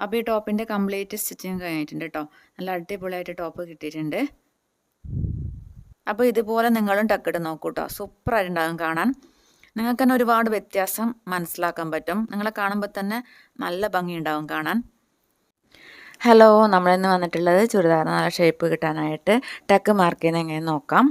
അപ്പോൾ ഈ ടോപ്പിന്റെ കംപ്ലീറ്റ് സ്റ്റിച്ചിങ് കഴിഞ്ഞിട്ടുണ്ട് കേട്ടോ. നല്ല അടിപൊളിയായിട്ട് ടോപ്പ് കിട്ടിയിട്ടുണ്ട്. അപ്പോൾ ഇതുപോലെ നിങ്ങളും ടക്കിട്ട് നോക്കൂ കേട്ടോ സൂപ്പറായിട്ടുണ്ടാകും കാണാൻ. നിങ്ങൾക്ക് തന്നെ ഒരുപാട് വ്യത്യാസം മനസ്സിലാക്കാൻ പറ്റും. നിങ്ങളെ കാണുമ്പോൾ തന്നെ നല്ല ഭംഗി ഉണ്ടാകും കാണാൻ. ഹലോ നമ്മളിന്ന് വന്നിട്ടുള്ളത് ചുരിദാർ നല്ല ഷേപ്പ് കിട്ടാനായിട്ട് ടക്ക് മാർക്ക് ചെയ്യുന്ന എങ്ങനെ നോക്കാം.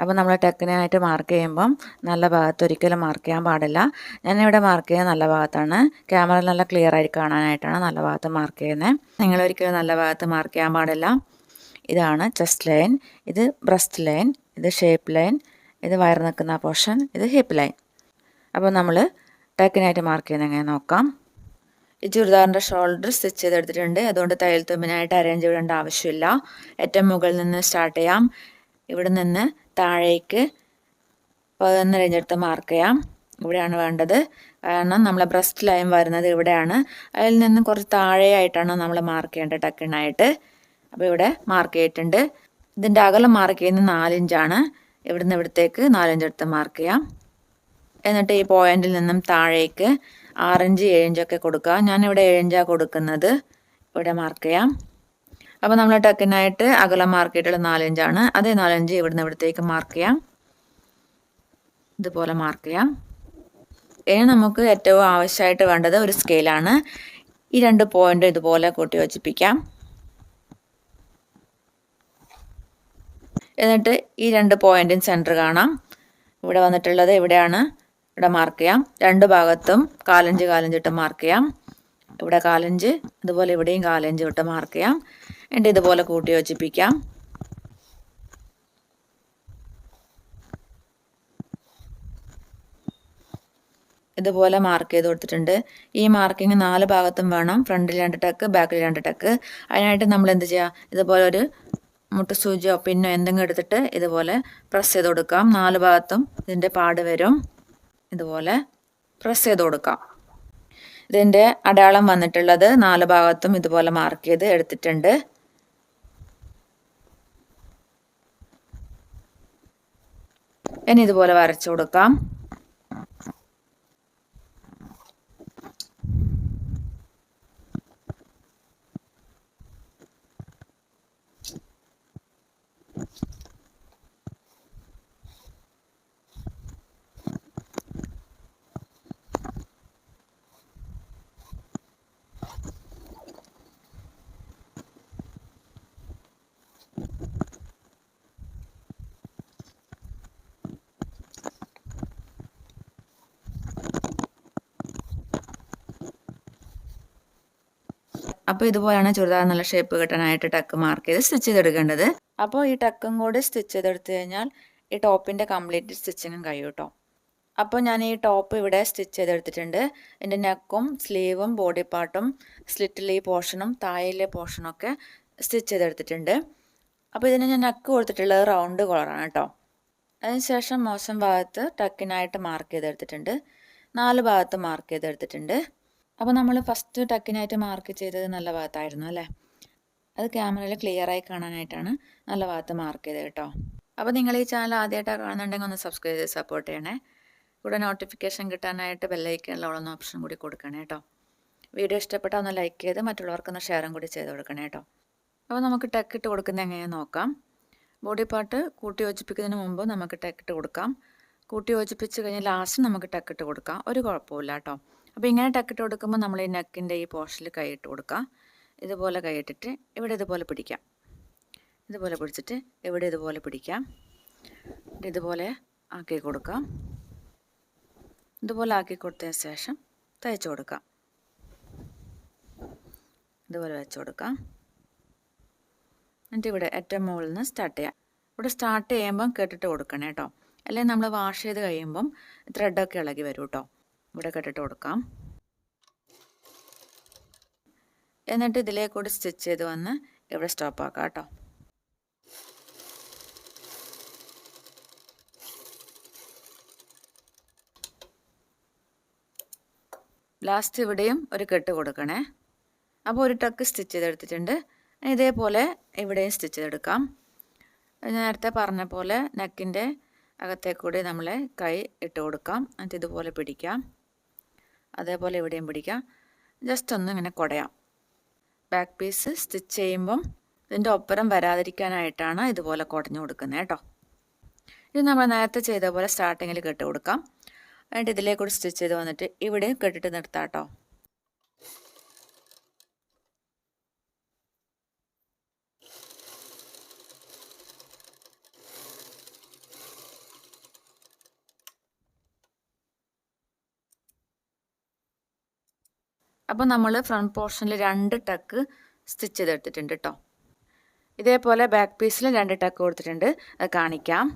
അപ്പോൾ നമ്മൾ ടെക്കിനായിട്ട് മാർക്ക് ചെയ്യുമ്പം നല്ല ഭാഗത്ത് ഒരിക്കലും മാർക്ക് ചെയ്യാൻ പാടില്ല. ഞാനിവിടെ മാർക്ക് ചെയ്യുന്നത് നല്ല ഭാഗത്താണ്. ക്യാമറ നല്ല ക്ലിയർ ആയി കാണാനായിട്ടാണ് നല്ല ഭാഗത്ത് മാർക്ക് ചെയ്യുന്നത് നിങ്ങൾ ഒരിക്കലും നല്ല ഭാഗത്ത് മാർക്ക് ചെയ്യാൻ പാടില്ല. ഇതാണ് ചെസ്റ്റ് ലൈൻ ഇത് ബ്രസ്റ്റ് ലൈൻ ഇത് ഷേപ്പ് ലൈൻ ഇത് വയർ നിൽക്കുന്ന പോർഷൻ ഇത് ഹിപ്പ് ലൈൻ അപ്പോൾ നമ്മൾ ടെക്കിനായിട്ട് മാർക്ക് ചെയ്യുന്നത് എങ്ങനെ നോക്കാം. ഈ ചുരിദാറിന്റെ ഷോൾഡർ സ്റ്റിച്ച് ചെയ്തെടുത്തിട്ടുണ്ട്. അതുകൊണ്ട് തയ്യൽ തുമ്പിനായിട്ട് അറേഞ്ച് ചെയ്യേണ്ട ആവശ്യമില്ല. ഏറ്റവും മുകളിൽ നിന്ന് സ്റ്റാർട്ട് ചെയ്യാം. ഇവിടെ നിന്ന് താഴേക്ക് പതിനൊന്ന് കഴിഞ്ഞെടുത്ത് മാർക്ക് ചെയ്യാം. ഇവിടെയാണ് വേണ്ടത്. കാരണം നമ്മളെ ബ്രസ്റ്റ് ലൈൻ വരുന്നത് ഇവിടെയാണ്. അതിൽ നിന്ന് കുറച്ച് താഴെയായിട്ടാണ് നമ്മൾ മാർക്ക് ചെയ്യേണ്ടത് ടക്കിണായിട്ട് അപ്പോൾ ഇവിടെ മാർക്ക് ചെയ്തിട്ടുണ്ട്. ഇതിന്റെ അകലം മാർക്ക് ചെയ്യുന്നത് നാലിഞ്ചാണ് ഇവിടുന്ന് ഇവിടത്തേക്ക് നാലിഞ്ചെടുത്ത് മാർക്ക് ചെയ്യാം. എന്നിട്ട് ഈ പോയിന്റിൽ നിന്നും താഴേക്ക് ആറിഞ്ച് ഏഴിഞ്ചൊക്കെ കൊടുക്കുക. ഞാനിവിടെ ഏഴിഞ്ചാണ് കൊടുക്കുന്നത്. ഇവിടെ മാർക്ക് ചെയ്യാം. അപ്പോൾ നമ്മൾ ടക്കിനായിട്ട് അകലം മാർക്ക് ചെയ്തിട്ടുള്ള നാലഞ്ചാണ്. അതേ നാലഞ്ച് ഇവിടുന്ന് ഇവിടത്തേക്ക് മാർക്ക് ചെയ്യാം. ഇതുപോലെ മാർക്ക് ചെയ്യാം. ഇനി നമുക്ക് ഏറ്റവും ആവശ്യമായിട്ട് വേണ്ടത് ഒരു സ്കെയിലാണ് ഈ രണ്ട് പോയിന്റ് ഇതുപോലെ കൂട്ടി യോജിപ്പിക്കാം. എന്നിട്ട് ഈ രണ്ട് പോയിന്റും സെന്റർ കാണാം. ഇവിടെ വന്നിട്ടുള്ളത് ഇവിടെയാണ്. ഇവിടെ മാർക്ക് ചെയ്യാം. രണ്ട് ഭാഗത്തും കാലഞ്ച് കാലഞ്ച് ഇട്ട് മാർക്ക് ചെയ്യാം. ഇവിടെ കാലഞ്ച് അതുപോലെ ഇവിടെയും കാലഞ്ച് ഇട്ട് മാർക്ക് ചെയ്യാം. എന്നിട്ട് ഇതുപോലെ കൂട്ടി യോജിപ്പിക്കാം. ഇതുപോലെ മാർക്ക് ചെയ്ത് കൊടുത്തിട്ടുണ്ട്. ഈ മാർക്കിങ് നാല് ഭാഗത്തും വേണം. ഫ്രണ്ടിൽ രണ്ട് ടക്ക് ബാക്കിൽ രണ്ട് ടക്ക് അതിനായിട്ട് നമ്മൾ എന്ത് ചെയ്യുക ഇതുപോലെ ഒരു മുട്ട സൂചിയോ പിന്നോ എന്തെങ്കിലും എടുത്തിട്ട് ഇതുപോലെ പ്രസ് ചെയ്ത് കൊടുക്കാം. നാല് ഭാഗത്തും ഇതിന്റെ പാട് വരും. ഇതുപോലെ പ്രസ് ചെയ്ത് കൊടുക്കാം. ഇതിന്റെ അടയാളം വന്നിട്ടുള്ളത് നാല് ഭാഗത്തും ഇതുപോലെ മാർക്ക് ചെയ്ത് എടുത്തിട്ടുണ്ട്. ഇനി ഇതുപോലെ വരച്ചു കൊടുക്കാം. അപ്പോൾ ഇതുപോലെയാണ് ചുരിദാർ നല്ല ഷേപ്പ് കിട്ടാനായിട്ട് ടക്ക് മാർക്ക് ചെയ്ത് സ്റ്റിച്ച് ചെയ്തെടുക്കേണ്ടത്. അപ്പോൾ ഈ ടക്കും കൂടി സ്റ്റിച്ച് ചെയ്തെടുത്ത് കഴിഞ്ഞാൽ ഈ ടോപ്പിന്റെ കംപ്ലീറ്റ് സ്റ്റിച്ചിങ്ങും കഴിയും കേട്ടോ അപ്പോൾ ഞാൻ ഈ ടോപ്പ് ഇവിടെ സ്റ്റിച്ച് ചെയ്തെടുത്തിട്ടുണ്ട്. എന്റെ നെക്കും സ്ലീവും ബോഡി പാർട്ടും സ്ലിറ്റിലെ പോർഷനും താഴയിലെ പോർഷനും ഒക്കെ സ്റ്റിച്ച് ചെയ്തെടുത്തിട്ടുണ്ട്. അപ്പോൾ ഇതിന് ഞാൻ നെക്ക് കൊടുത്തിട്ടുള്ളത് റൗണ്ട് കളറാണ് കേട്ടോ അതിനുശേഷം മോശം ഭാഗത്ത് ടക്കിനായിട്ട് മാർക്ക് ചെയ്തെടുത്തിട്ടുണ്ട്. നാല് ഭാഗത്ത് മാർക്ക് ചെയ്തെടുത്തിട്ടുണ്ട്. അപ്പോൾ നമ്മൾ ഫസ്റ്റ് ടക്കിനായിട്ട് മാർക്ക് ചെയ്തത് നല്ല ഭാഗത്തായിരുന്നു അല്ലേ? അത് ക്യാമറയിൽ ക്ലിയർ ആയി കാണാനായിട്ടാണ് നല്ല ഭാഗത്ത് മാർക്ക് ചെയ്തത് കേട്ടോ അപ്പോൾ നിങ്ങൾ ഈ ചാനൽ ആദ്യമായിട്ടാണ് കാണുന്നുണ്ടെങ്കിൽ ഒന്ന് സബ്സ്ക്രൈബ് ചെയ്ത് സപ്പോർട്ട് ചെയ്യണേ. കൂടെ നോട്ടിഫിക്കേഷൻ കിട്ടാനായിട്ട് ബെല്ലൈക്കണിലുള്ള ഉള്ള ഓപ്ഷൻ കൂടി കൊടുക്കണേ കേട്ടോ വീഡിയോ ഇഷ്ടപ്പെട്ടാൽ ഒന്ന് ലൈക്ക് ചെയ്ത് മറ്റുള്ളവർക്കൊന്ന് ഷെയറും കൂടി ചെയ്ത് കൊടുക്കണേ കേട്ടോ അപ്പോൾ നമുക്ക് ടെക്ക് ഇട്ട് കൊടുക്കുന്നത് എങ്ങനെയാണെന്ന് നോക്കാം. ബോഡി പാർട്ട് കൂട്ടി യോജിപ്പിക്കുന്നതിന് മുമ്പ് നമുക്ക് ടെക്ക് ഇട്ട് കൊടുക്കാം. കൂട്ടി യോജിപ്പിച്ച് കഴിഞ്ഞാൽ ലാസ്റ്റ് നമുക്ക് ടെക്ക് ഇട്ട് കൊടുക്കാം. ഒരു കുഴപ്പമില്ല കേട്ടോ അപ്പോൾ ഇങ്ങനെ ടക്കിട്ട് കൊടുക്കുമ്പോൾ നമ്മൾ ഈ നെക്കിന്റെ ഈ പോർഷനിൽ കൈയിട്ട് കൊടുക്കാം. ഇതുപോലെ കൈയിട്ടിട്ട് ഇവിടെ ഇതുപോലെ പിടിക്കാം. ഇതുപോലെ പിടിച്ചിട്ട് ഇവിടെ ഇതുപോലെ പിടിക്കാം. ഇതുപോലെ ആക്കി കൊടുക്കാം. ഇതുപോലെ ആക്കി കൊടുത്തതിന് ശേഷം തയ്ച്ചു കൊടുക്കാം. ഇതുപോലെ വെച്ച് കൊടുക്കാം. എന്നിട്ട് ഇവിടെ ഏറ്റവും മുകളിൽ നിന്ന് സ്റ്റാർട്ട് ചെയ്യാം. ഇവിടെ സ്റ്റാർട്ട് ചെയ്യുമ്പം കേട്ടിട്ട് കൊടുക്കണം കേട്ടോ. അല്ലെങ്കിൽ നമ്മൾ വാഷ് ചെയ്ത് കഴിയുമ്പം ത്രെഡൊക്കെ ഇളകി വരും കേട്ടോ ഇവിടെ കെട്ടിട്ട് കൊടുക്കാം. എന്നിട്ട് ഇതിലേക്കൂടി സ്റ്റിച്ച് ചെയ്ത് വന്ന് ഇവിടെ സ്റ്റോപ്പ് ആക്കാം കേട്ടോ. ലാസ്റ്റ് ഇവിടെയും ഒരു കെട്ട് കൊടുക്കണേ. അപ്പോൾ ഒരു ടക്ക് സ്റ്റിച്ച് ചെയ്തെടുത്തിട്ടുണ്ട്. ഇതേപോലെ ഇവിടെയും സ്റ്റിച്ച് ചെയ്തെടുക്കാം. നേരത്തെ പറഞ്ഞ പോലെ നെക്കിന്റെ അകത്തേക്കൂടി നമ്മൾ കൈ ഇട്ട് കൊടുക്കാം. എന്നിട്ട് ഇതുപോലെ പിടിക്കാം. അതേപോലെ ഇവിടെയും പിടിക്കാം. ജസ്റ്റ് ഒന്ന് ഇങ്ങനെ കുടയാം. ബാക്ക് പീസ് സ്റ്റിച്ച് ചെയ്യുമ്പം ഇതിന്റെ ഒപ്പരം വരാതിരിക്കാനായിട്ടാണ് ഇതുപോലെ കുടഞ്ഞു കൊടുക്കുന്നത് കേട്ടോ. ഇത് നമ്മൾ നേരത്തെ ചെയ്ത പോലെ സ്റ്റാർട്ടിങ്ങിൽ കെട്ടി കൊടുക്കാം. എന്നിട്ട് ഇതിലേക്കൂടി സ്റ്റിച്ച് ചെയ്ത് വന്നിട്ട് ഇവിടെയും കെട്ടിട്ട് നിർത്താം കേട്ടോ. അപ്പോൾ നമ്മൾ ഫ്രണ്ട് പോർഷനിൽ രണ്ട് ടക്ക് സ്റ്റിച്ച് ചെയ്തെടുത്തിട്ടുണ്ട് കേട്ടോ ഇതേപോലെ ബാക്ക് പീസിൽ രണ്ട് ടക്ക് കൊടുത്തിട്ടുണ്ട്. അത് കാണിക്കാം.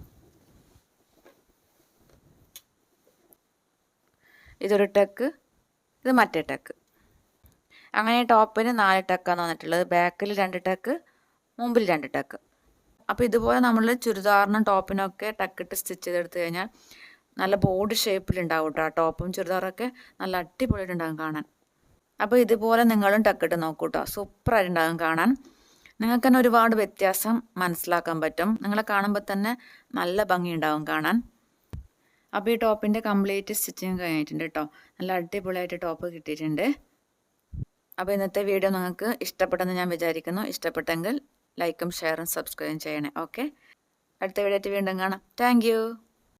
ഇതൊരു ടക്ക് ഇത് മറ്റേ ടക്ക് അങ്ങനെ ടോപ്പിന് നാല് ടക്കാണ് വന്നിട്ടുള്ളത്. ബാക്കിൽ രണ്ട് ടക്ക് മുമ്പിൽ രണ്ട് ടക്ക് അപ്പോൾ ഇതുപോലെ നമ്മൾ ചുരിദാറിനും ടോപ്പിനൊക്കെ ടക്കിട്ട് സ്റ്റിച്ച് ചെയ്തെടുത്ത് കഴിഞ്ഞാൽ നല്ല ബോഡി ഷേപ്പിലുണ്ടാവും കേട്ടോ ആ ടോപ്പും ചുരിദാറൊക്കെ നല്ല അടിപൊളിയായിട്ടുണ്ടാകും കാണാൻ. അപ്പോൾ ഇതുപോലെ നിങ്ങളും ടക്കിട്ട് നോക്കൂ കേട്ടോ സൂപ്പറായിട്ടുണ്ടാകും കാണാൻ. നിങ്ങൾക്ക് തന്നെ ഒരുപാട് വ്യത്യാസം മനസ്സിലാക്കാൻ പറ്റും. നിങ്ങളെ കാണുമ്പോൾ തന്നെ നല്ല ഭംഗിയുണ്ടാവും കാണാൻ. അപ്പോൾ ഈ ടോപ്പിന്റെ കംപ്ലീറ്റ് സ്റ്റിച്ചിങ് കഴിഞ്ഞിട്ടുണ്ട് കേട്ടോ. നല്ല അടിപൊളിയായിട്ട് ടോപ്പ് കിട്ടിയിട്ടുണ്ട്. അപ്പോൾ ഇന്നത്തെ വീഡിയോ നിങ്ങൾക്ക് ഇഷ്ടപ്പെട്ടെന്ന് ഞാൻ വിചാരിക്കുന്നു. ഇഷ്ടപ്പെട്ടെങ്കിൽ ലൈക്കും ഷെയറും സബ്സ്ക്രൈബും ചെയ്യണേ. ഓക്കെ? അടുത്ത വീഡിയോ ആയിട്ട് വീണ്ടും കാണാം. താങ്ക്